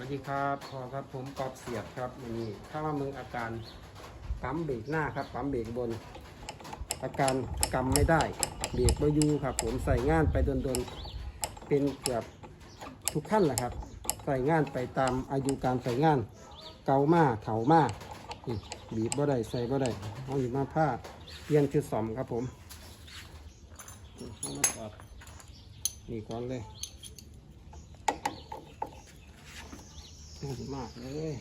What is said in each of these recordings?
สวัสดีครับพอครับผมกอบเสียบครับนนี้ถ้าว่ามึงอาการปั๊มเบรกหน้าครับปั๊มเบรกบน อาการกำไม่ได้เบรกบอยูครับ ผมใส่งานไปโดนๆเป็นเกือบทุกขั้นแหละครับ ใส่งานไปตามอายุการใส่งาน เกามาเถามาบีบบ่ได้ใส่บ่ได้เอาอยู่มาผ้าเปลี่ยนชุดสอมครับผมนี่เอามาถอดนี่ก่อนเลย งายมากเลย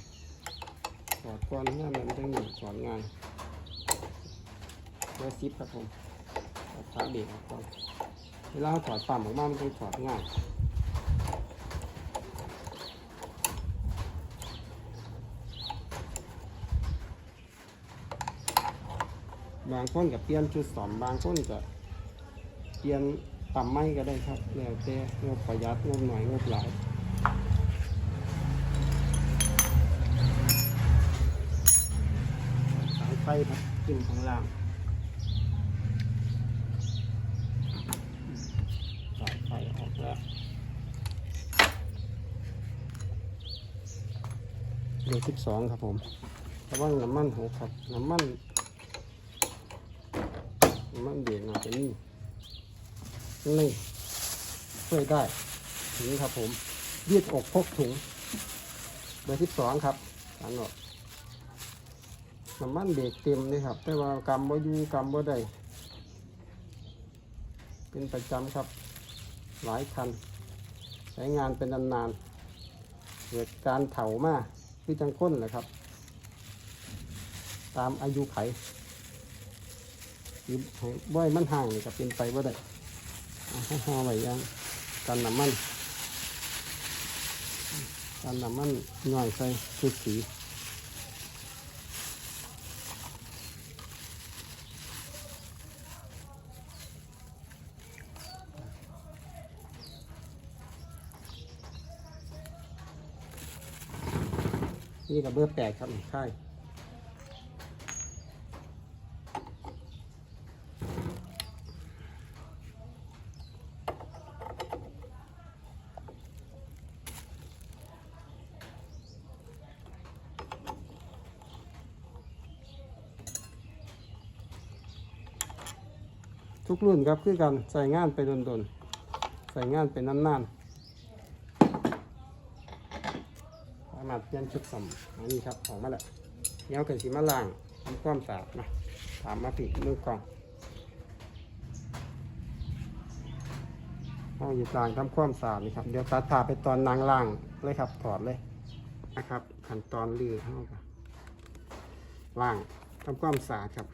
สอดก้อนงานมันต้องหนึ่งสอนงานแล้วซิปครับผมถอดขาเบรกออกก่อนเวลาถอดปั๊มออกมามันต้องถอดง่ายบางคนกับเปลี่ยนชุดสอมบางคนก็เปลี่ยนปั๊มไม่ก็ได้ครับแล้วแต่งบประหยัดงบหน่อยงบหลาย สายไฟครับขึ้นข้างล่างสายไฟออกแล้วเบอร์สิบสองครับผมระวังน้ำมันหกครับ น้ำมัน น้ำมันเบรกอาจจะนี่นี่ช่วยได้ถึงครับผมยืดอกพกถุง เบอร์สิบสองครับอันออก น้ำมันเบรกเต็มเลยครับ แต่ว่ากำบ่อยู่กำบ่ได้เป็นประจำครับ หลายคันใช้งานเป็นนานๆเกิดการเถามาคือจังค้นแหละครับ ตามอายุไขหรือให้บ่อยมันห่างนี่ก็เป็นไปบ่ได้เอาให้ห่อไว้ยังกันน้ำมันกันน้ำมันย่อยใส่ชุดสี นี่กับเบอร์แปดครับใช่ทุกรุ่นครับคือกันใส่งานไปดนๆใส่งานไปนานๆ สามารถเป ลี่ยนชุดสมอันนี้ครับออกมาแล้วเดี๋ยวเกันสีมาล่างทำความสะอาดนะถามมาผิดมือกล่องเอาอยู่กลางทำความสะอาดนี่ครับเดี๋ยวตัดผ่าไปตอนนางล่างเลยครับถอดเลยนะครับขั้นตอนลือเข้ากันล่างทำความสะอาดครับ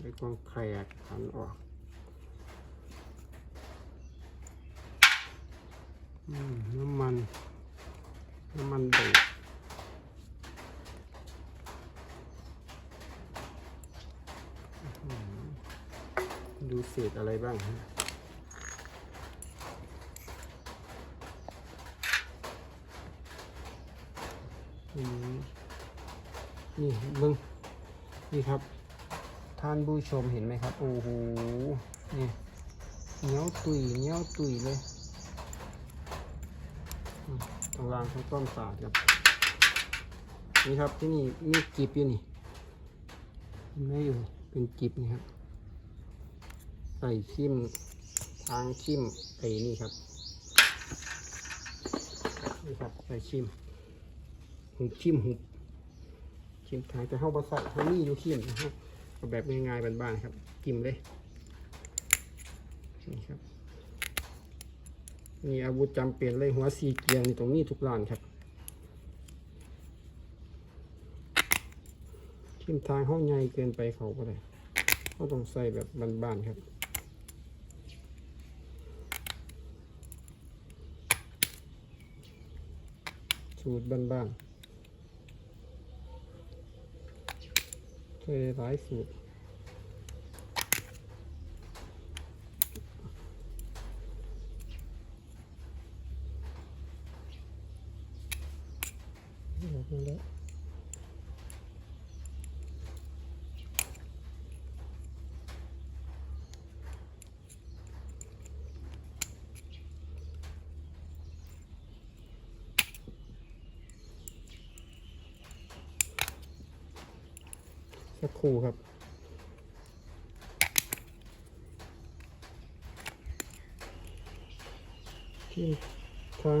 ไอ้กองแครกขันออก อืม น้ำมัน น้ำมันเบรกอื้อหือดูเศษอะไรบ้างฮะนี่มึง นี่ครับ ท่านผู้ชมเห็นไหมครับ โอ้โห นี่เหนียวตุยเหนียวตุยเลย ตรงรางของต้นสาดครับนี่ครับที่นี่มีกิบอยู่นี่ไม่อยู่เป็นกิบนี่ครับ ใส่ชิมทางชิมไอ้นี่ครับนี่ครับใส่ชิมหุบชิมหุบชิมทางจะเข้าบะใส่เขานี่อยู่ชิมนะครับแบบง่ายๆบ้านๆครับกิมเลยนี่ครับ นี่อาวุธจำเป็นเลยหัวสี่เกียร์นี่ตรงนี้ทุกร้านครับทิมทางห้องใหญ่เกินไปเขาก็ได้เขาต้องใส่แบบบานๆครับสูตรบ้านๆใช้หลายสูตร สักครู่ครับที่ทาง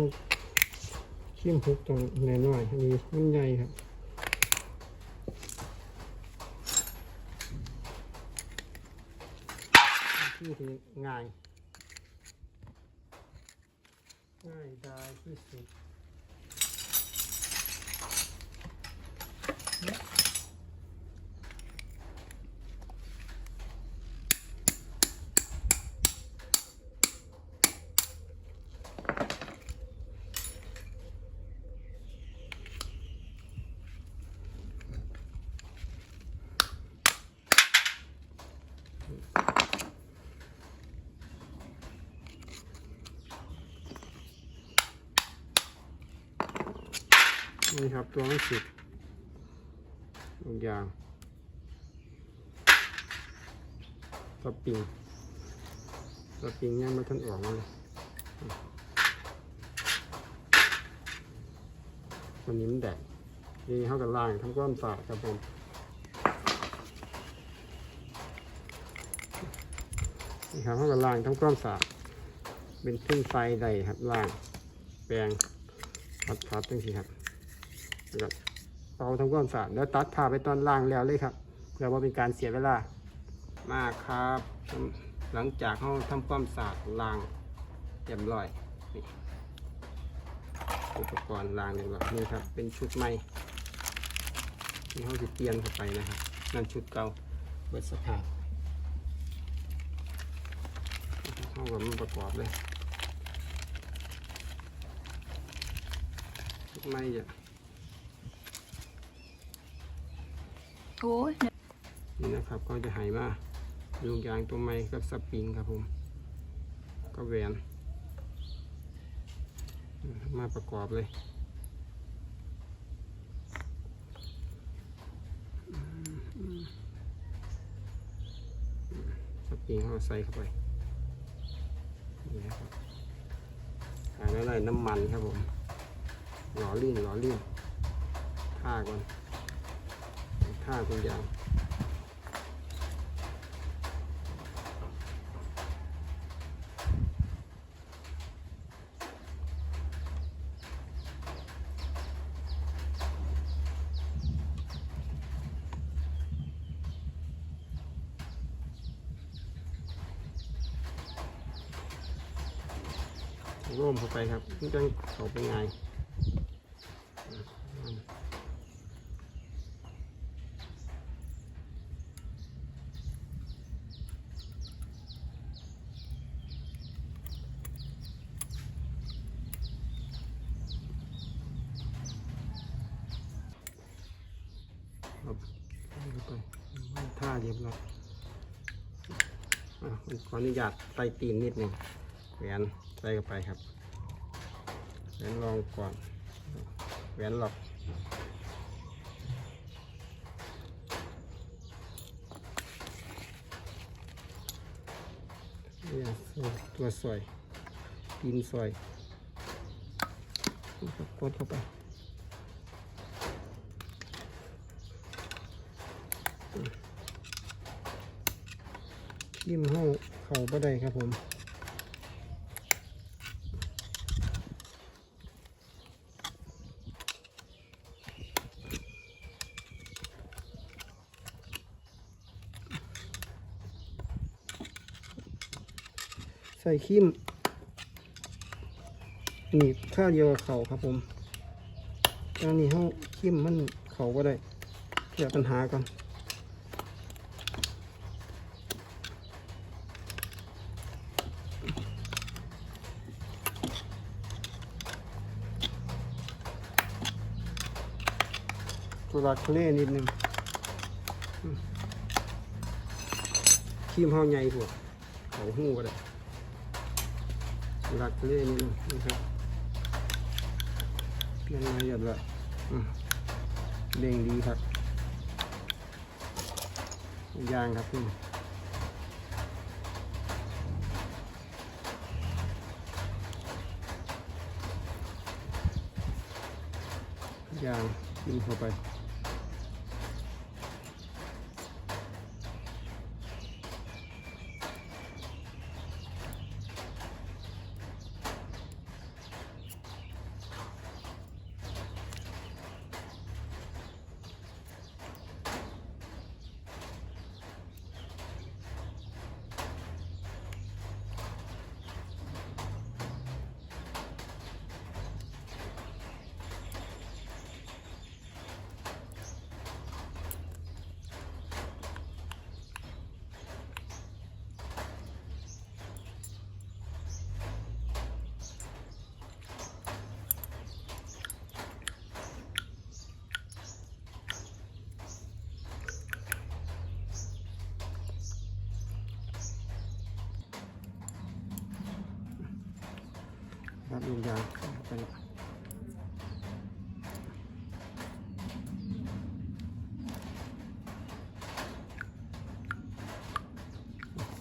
ขี้มพุกตรงหน่อยๆอันนี้มันใหญ่ครับที่ที่ง่ายง่ายได้ที่สุด นี่ ครับ ตัวไม่สิบทุกอย่างสปริงสปริงยังไม่ทันออกมาเลยวันนี้มันแดดนี่เขากันล่างทำก้อนสาดครับผมนี่ครับเขากันล่างทำก้อนสาดเป็นขึ้นไฟใดครับล่างแปลงพัดพัดตั้งทีครับ เอาทำความสะอาดแล้วตัดผ่าไปตอนล่างแล้วเลยครับเพื่อว่าเป็นการเสียเวลามากครับ หลังจากเขาทำความสะอาดล่างเรียบร้อยนี่อุปกรณ์ล่างเรียบร้อยนี่ครับ เป็นชุดใหม่ที่เขาจะเปลี่ยนเข้าไปนะครับ นั่นชุดเก่าเบิดสภาพเขากับมันประกอบเลยชุดใหม่จะ โอ้ยนี่นะครับก็จะหายมาลูกยางตัวไม้กับสปริงครับผมก็แหวนมาประกอบเลยสปริงเขาใส่เข้าไปนี่นะครับหายแล้วเลยน้ำมันครับผมหล่อลื่นหล่อลื่นท่าก่อน ท่าตัวยางร่วมเข้าไปครับมันจะเขาเป็นไงครับเข้าไปท่าเรียบร้อยอะขออ นุญาตไต่ตีนนิดหนึ่งแหวนใส่เข้าไปครับแหวนรองก่อนแหวนหลอกเนี่ยตัวสวยตีนสวยกดเข้าไปทิมห้อง เข่าบ่ได้ครับผมใส่ขิมหนีบข้าวเดียวกับเขาครับผมตอนนี้ห้องขิมมันเขาก็ได้เกิดปัญหาก่อน วรักเล่นิดนึงขิมห้องใหญ่พวกเขาหูก็ได้หลักเล่นนะครับเพียงละเอียดละเด้งดีครับยางครับพี่ยางกินเข้าไป ครับลูกยางเข้าไปแล้ว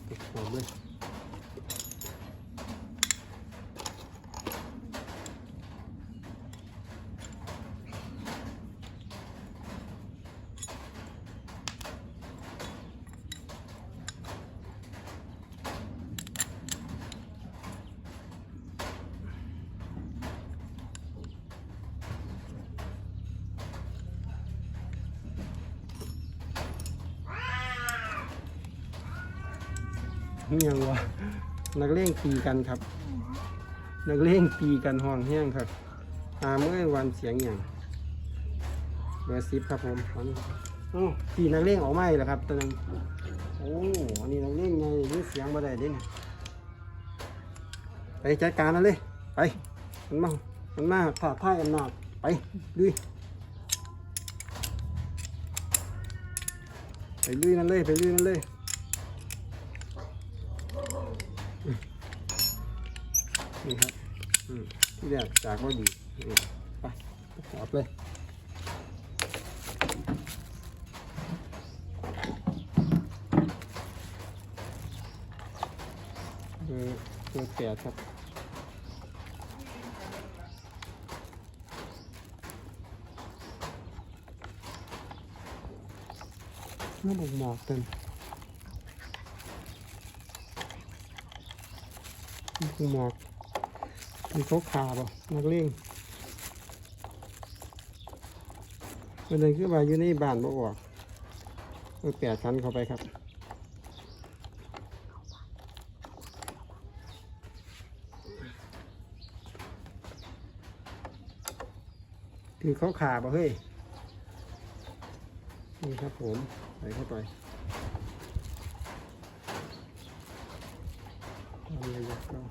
ติดหัวเลย นี่ยังวะนักเลงตีกันครับ นักเลงตีกันห้องแห้งครับอาเมื่อวันเสียงอย่างเบอร์สิบครับผมอันนี้โอ้ตีนักเลงออกมาอีกแล้วครับตอนนั้นโอ้อันนี้นักเลงไงนี่เสียงบ่ได้เด้นไปจัดการนั่นเลยไปมันมามันมาถ่าท่ายอำนาจไปลุยไปลุยนั่นเลยไปลุยนั่นเลย นี่ครับอืมที่แรกจากว่าดีไปออกเลยเบอร์เบอร์แปดครับน่าบอกหมอกเต็มนี่คือ หมอกมีเขาขาบ่นักเลี้ยงเป็นเดินขึ้นมาอยู่ในบ้านบ่ออกเออแปดคันเข้าไปครับคือเขาขาบ่เฮ้ย นี่ครับผม ใส่เข้าไปเอาเลยยัดเข้า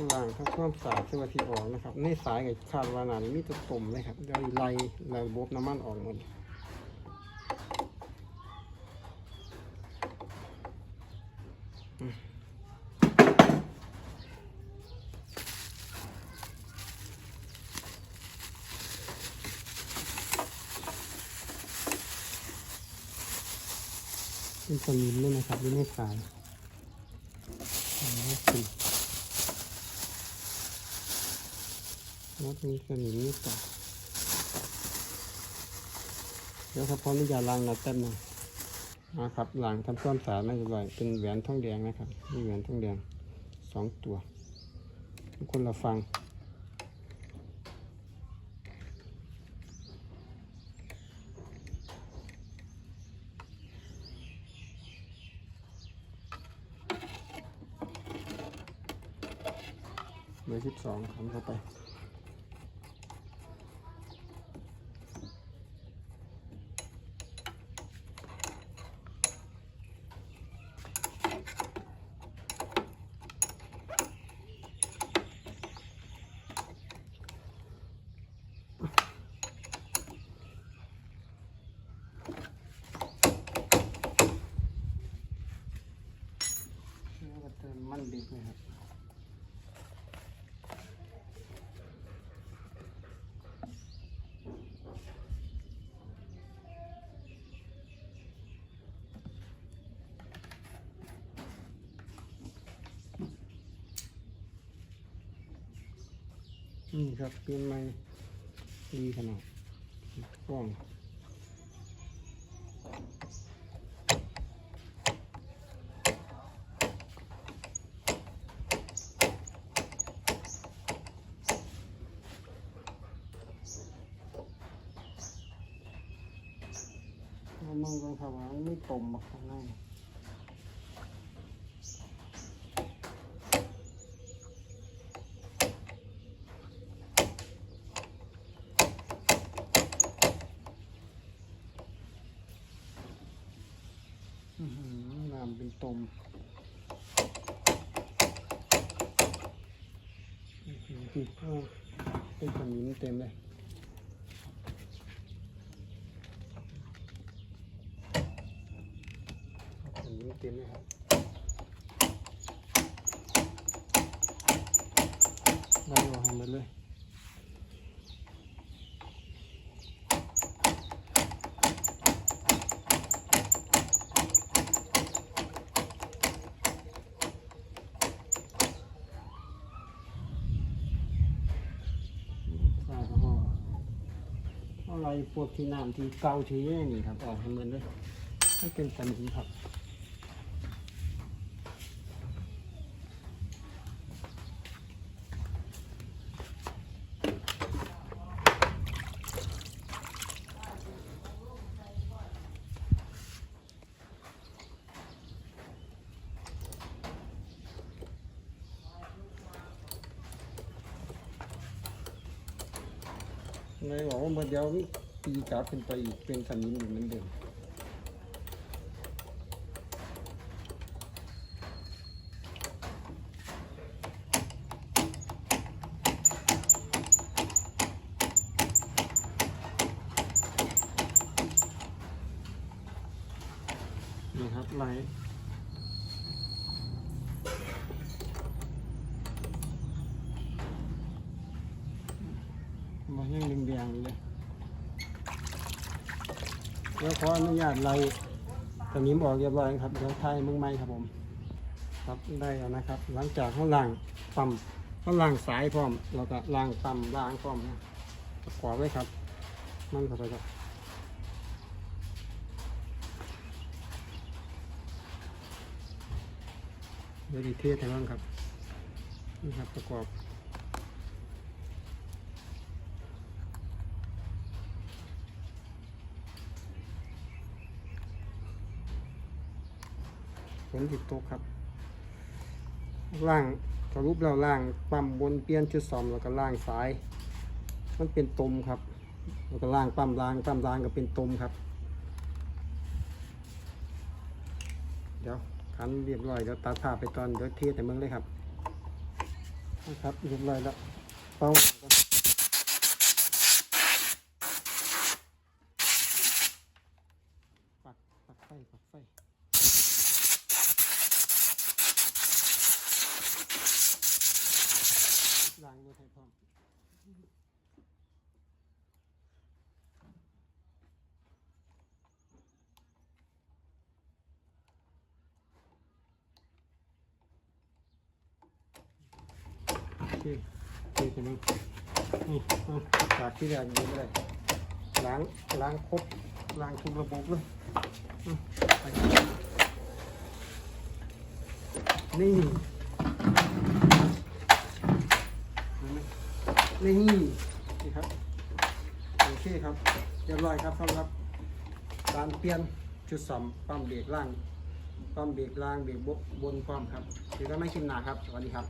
ข้างล่างครับความสะอาดเชื่อว่าที่ออกนะครับ ในสายกับคาดว่านานี่มีตัวตุ่มเลยครับเดี๋ยวไล่ระบบน้ำมันออกหมดมเป็นสนิมเลยนะครับไม่ในสายอืมไม่เป็น รถมีสนิมนิดต่อเดี๋ยวครับพร้อมที่จะล้างนัดเต้นนะนะครับหล้างทำความสะอาดไม่บ่อยเป็นแหวนทองแดงนะครับนี่แหวนทองแดงสองตัว ทุกคนละฟัง เบอร์สิบสองทำเข้าไป แล้วก็เติมมันเบรกนะครับ นี่ครับเปลี่ยนไม้ดีขนาดกว้างเรามองกันครับว่าไม่ตมมาข้างใน เป็นตมเป็นขนิ้เต็มเลยขมิ้เต็มเลยครับได้ให้หมดเลย อะไรพวกที่น้ำที่เกาทีนี่ครับออกให้หมันเลยไม่เป็นสนิมครับ เลยบอกว่าเดียวนี่ตีกลับขึ้นไปอีกเป็นสนิมอยู่เหมือนเดิมนี่ครับไล่มายังแดงๆอยู่เลย แล้ว ขออนุญาตไล่นิมออกเรียบร้อยครับเดี๋ยวทายมึงไหมครับผม ครับได้แล้วนะครับ หลังจากเขาล้างปั๊มเขาล้างสายพร้อมแล้วก็ล้างปั๊มล้างพร้อมนะประกอบไว้ครับ มันเข้าไปครับเดี๋ยวดีเทสให้บ้างครับนี่ครับประกอบ ฝนหยุดตกครับ ล่างสรุปแล้วล่างปั๊มบนเปลี่ยนชุดซ่อมแล้วก็ล่างสาย มันเป็นตมครับ แล้วก็ล่างปั๊มล่างปั๊มล่างก็เป็นตมครับ เดี๋ยวคันเรียบร้อยเดี๋ยวตัดภาไปตอนเดี๋ยวเทสแต่เมืองเลยครับนะครับเรียบร้อยแล้วเป้าก่อนปักปักไฟปักไฟ ล้างรถให้พร้อม โอเคโอเคใช่ไหมนี่เอาจากที่แรกดูเลยล้างล้างครบล้างทุกระบบเลยนี่นี่นี่ครับโอเคครับเรียบร้อยครับสำหรับการเปลี่ยนชุดสอมปั๊มเบรกล่างปั๊มเบรกล่างเบรกบบนความครับถือว่าไม่ชิมหนาครับสวัสดีครับ